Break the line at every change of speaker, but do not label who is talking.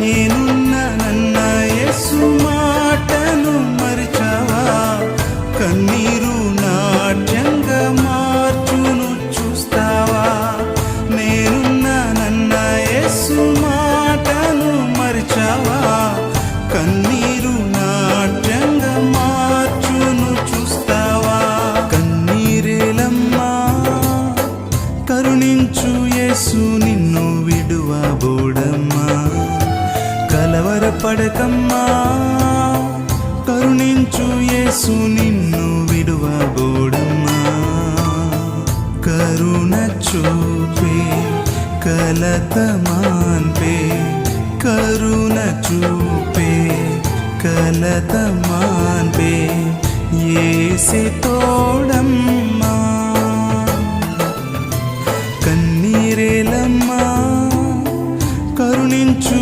నేనున్నానన్న యేసు మాటను మరిచావా? కన్నీరు నాట్యంగా మార్చును చూస్తావా? నేనున్నానన్న యేసు మాటను మరిచావా? కన్నీరు నాట్యంగా మార్చును చూస్తావా? కన్నీరేలమ్మా కరుణించు భయపడకమ్మా కరుణించు యేసు నిన్ను విడువబోడమ్మా. కరుణ చూపే కలతమాన్పే కరుణ చూపే కలతమాన్పే ఏసి తోడమ్మా. కన్నీరేలమ్మా కరుణించు